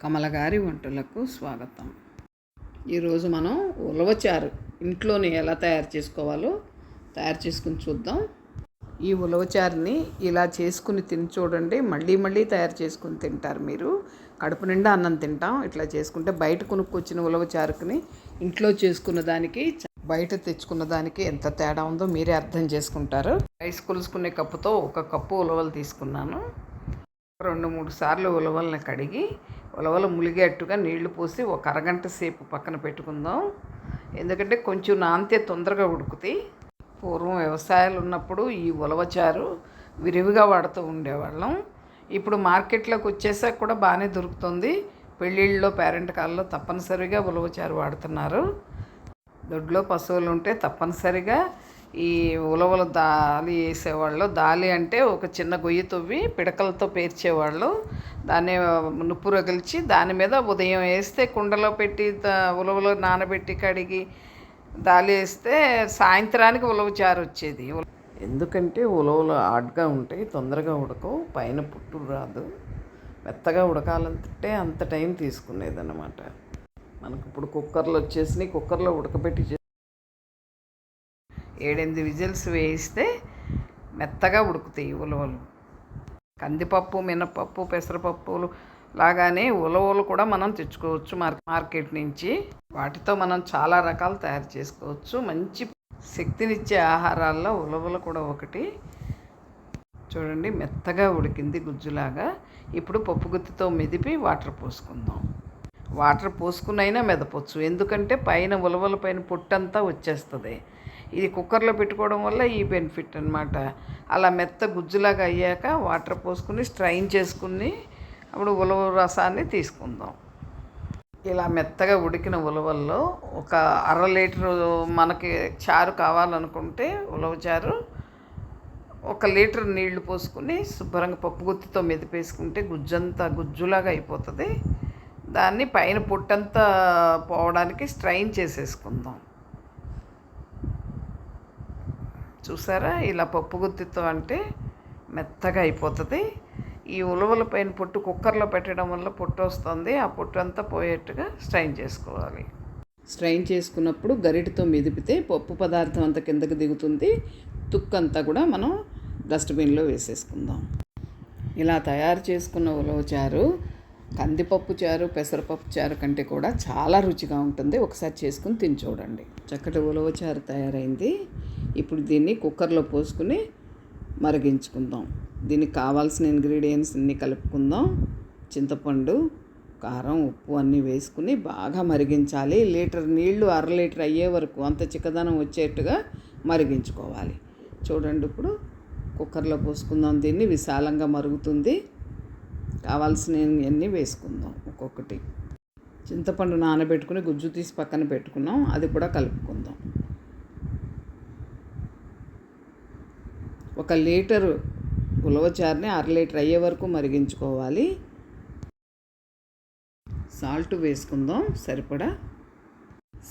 కమలగారి వంటలకు స్వాగతం. ఈరోజు మనం ఉలవచారు ఇంట్లోనే ఎలా తయారు చేసుకోవాలో తయారు చేసుకుని చూద్దాం. ఈ ఉలవచారుని ఇలా చేసుకుని తిని చూడండి. మళ్ళీ మళ్ళీ తయారు చేసుకుని తింటారు మీరు. కడుపు నిండా అన్నం తింటాం. ఇట్లా చేసుకుంటే బయట కొనుక్కొచ్చిన ఉలవచారుకుని ఇంట్లో చేసుకున్న దానికి బయట తెచ్చుకున్న దానికి ఎంత తేడా ఉందో మీరే అర్థం చేసుకుంటారు. రైస్ కొలుసుకునే కప్పుతో ఒక కప్పు ఉలవలు తీసుకున్నాను. రెండు మూడు సార్లు ఉలవల్ని కడిగి ఉలవలు ములిగేట్టుగా నీళ్ళు పోసి ఒక అరగంట సేపు పక్కన పెట్టుకుందాం. ఎందుకంటే కొంచెం నాంతే తొందరగా ఉడుకుతాయి. పూర్వం వ్యవసాయాలు ఉన్నప్పుడు ఈ ఉలవచారు విరివిగా వాడుతూ ఉండేవాళ్ళం. ఇప్పుడు మార్కెట్లోకి వచ్చేసాక కూడా బాగానే దొరుకుతుంది. పెళ్ళిళ్ళలో పేరెంట్ కాల్లో తప్పనిసరిగా ఉలవచారు వాడుతున్నారు. దొడ్లో పశువులు ఉంటే తప్పనిసరిగా ఈ ఉలవల దాలి వేసేవాళ్ళు. దాలి అంటే ఒక చిన్న గొయ్యి తవ్వి పిడకలతో పేర్చేవాళ్ళు. దాన్ని నుప్పు రగిల్చి దాని మీద ఉదయం వేస్తే కుండలో పెట్టి ఉలవలు నానబెట్టి కడిగి దాలి వేస్తే సాయంత్రానికి ఉలవ చారు వచ్చేది. ఎందుకంటే ఉలవలు ఆడ్గా ఉంటాయి తొందరగా ఉడకవు పైన పుట్టు రాదు. మెత్తగా ఉడకాలంటే అంత టైం తీసుకునేది అనమాట మనకు ఇప్పుడు కుక్కర్లు వచ్చేసినాయి కుక్కర్లో ఉడకబెట్టి ఏడెనిమిది విజిల్స్ వేయిస్తే మెత్తగా ఉడుకుతాయి ఉలవలు. కందిపప్పు మినపప్పు పెసరపప్పులు లాగానే ఉలవలు కూడా మనం తెచ్చుకోవచ్చు మార్ మార్కెట్ నుంచి. వాటితో మనం చాలా రకాలు తయారు చేసుకోవచ్చు. మంచి శక్తినిచ్చే ఆహారాల్లో ఉలవలు కూడా ఒకటి. చూడండి మెత్తగా ఉడికింది గుజ్జులాగా. ఇప్పుడు పప్పు గుత్తితో మెదిపి వాటర్ పోసుకుందాం. వాటర్ పోసుకునైనా మెదపచ్చు. ఎందుకంటే పైన ఉలవల పైన పొట్టంతా వచ్చేస్తుంది. ఇది కుక్కర్లో పెట్టుకోవడం వల్ల ఈ బెనిఫిట్ అన్నమాట. అలా మెత్త గుజ్జులాగా అయ్యాక వాటర్ పోసుకుని స్ట్రైన్ చేసుకుని అప్పుడు ఉలవ రసాన్ని తీసుకుందాం. ఇలా మెత్తగా ఉడికిన ఉలవల్లో ఒక అర లీటరు మనకి చారు కావాలనుకుంటే ఉలవ చారు ఒక లీటర్ నీళ్ళు పోసుకుని శుభ్రంగా పప్పు గుత్తితో మెదిపేసుకుంటే గుజ్జంతా గుజ్జులాగా అయిపోతుంది. దాన్ని పైన పొట్టంతా పోవడానికి స్ట్రైన్ చేసేసుకుందాం. చూసారా? ఇలా పప్పు గుత్తితో అంటే మెత్తగా అయిపోతుంది. ఈ ఉలవల పైన పొట్టు కుక్కర్లో పెట్టడం వల్ల పొట్టు వస్తుంది. ఆ పొట్టు అంతా పోయేట్టుగా స్ట్రైన్ చేసుకోవాలి. స్ట్రైన్ చేసుకున్నప్పుడు గరిటతో మెదిపితే పప్పు పదార్థం అంతా కిందకి దిగుతుంది. తుక్కంతా కూడా మనం డస్ట్బిన్లో వేసేసుకుందాం. ఇలా తయారు చేసుకున్న ఉలవ చారు కందిపప్పు చారు పెసరపప్పు చారు కంటే కూడా చాలా రుచిగా ఉంటుంది. ఒకసారి చేసుకుని తిని చూడండి. చక్కటి ఉలవ చారు తయారైంది. ఇప్పుడు దీన్ని కుక్కర్లో పోసుకుని మరిగించుకుందాం. దీనికి కావాల్సిన ఇంగ్రీడియంట్స్ అన్నీ కలుపుకుందాం. చింతపండు కారం ఉప్పు అన్నీ వేసుకుని బాగా మరిగించాలి. లీటర్ నీళ్ళు అర లీటర్ అయ్యే వరకు అంత చిక్కదనం వచ్చేట్టుగా మరిగించుకోవాలి. చూడండి ఇప్పుడు కుక్కర్లో పోసుకుందాం. దీన్ని విశాలంగా మరుగుతుంది. కావాల్సినవన్నీ వేసుకుందాం ఒక్కొక్కటి. చింతపండు నానబెట్టుకుని గుజ్జు తీసి పక్కన పెట్టుకున్నాం. అది కూడా కలుపుకుందాం. ఒక లీటరు ఉలవచారుని అర లీటర్ అయ్యే వరకు మరిగించుకోవాలి. సాల్ట్ వేసుకుందాం. సరిపడా?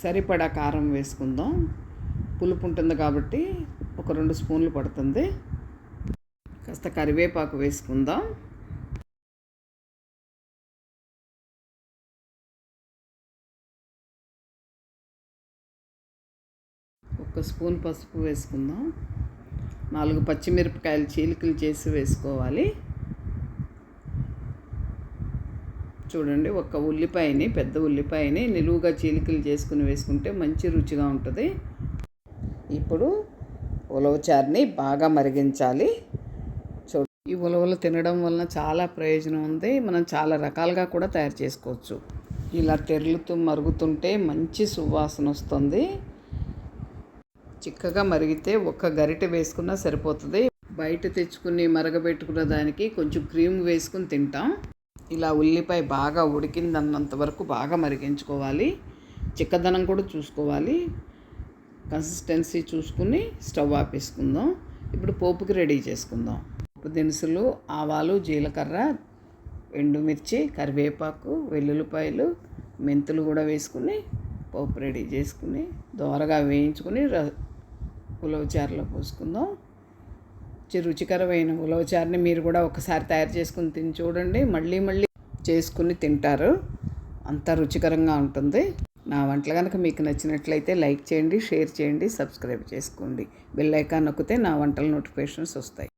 సరిపడా కారం వేసుకుందాం. పులుపు ఉంటుంది కాబట్టి ఒక రెండు స్పూన్లు పడుతుంది. కాస్త కరివేపాకు వేసుకుందాం. ఒక స్పూన్ పసుపు వేసుకుందాం. నాలుగు పచ్చిమిరపకాయలు చీలికలు చేసి వేసుకోవాలి. చూడండి ఒక ఉల్లిపాయని పెద్ద ఉల్లిపాయని నిలువుగా చీలికలు చేసుకుని వేసుకుంటే మంచి రుచిగా ఉంటుంది. ఇప్పుడు ఉలవచారుని బాగా మరిగించాలి. చూ ఈ ఉలవలు తినడం వలన చాలా ప్రయోజనం ఉంది. మనం చాలా రకాలుగా కూడా తయారు చేసుకోవచ్చు. ఇలా తెరులుతూ మరుగుతుంటే మంచి సువాసన వస్తుంది. చిక్కగా మరిగితే ఒక్క గరిటె వేసుకున్నా సరిపోతుంది. బయట తెచ్చుకుని మరగబెట్టుకున్న దానికి కొంచెం క్రీమ్ వేసుకుని తింటాం. ఇలా ఉల్లిపాయ బాగా ఉడికిందన్నంత వరకు బాగా మరిగించుకోవాలి. చిక్కదనం కూడా చూసుకోవాలి. కన్సిస్టెన్సీ చూసుకుని స్టవ్ ఆపేసుకుందాం. ఇప్పుడు పోపుకి రెడీ చేసుకుందాం. పోపు దినుసులు ఆవాలు జీలకర్ర ఎండుమిర్చి కరివేపాకు వెల్లుల్లిపాయలు మెంతులు కూడా వేసుకుని పోపు రెడీ చేసుకుని దోరగా వేయించుకుని ర ఉలవచారులో పోసుకుందాం. రుచికరమైన ఉలవచారుని మీరు కూడా ఒకసారి తయారు చేసుకుని తిని చూడండి. మళ్ళీ మళ్ళీ చేసుకుని తింటారు. అంత రుచికరంగా ఉంటుంది. నా వంటలు కనుక మీకు నచ్చినట్లయితే లైక్ చేయండి షేర్ చేయండి సబ్స్క్రైబ్ చేసుకోండి. బెల్ ఐకాన్ నొక్కితే నా వంటల నోటిఫికేషన్స్ వస్తాయి.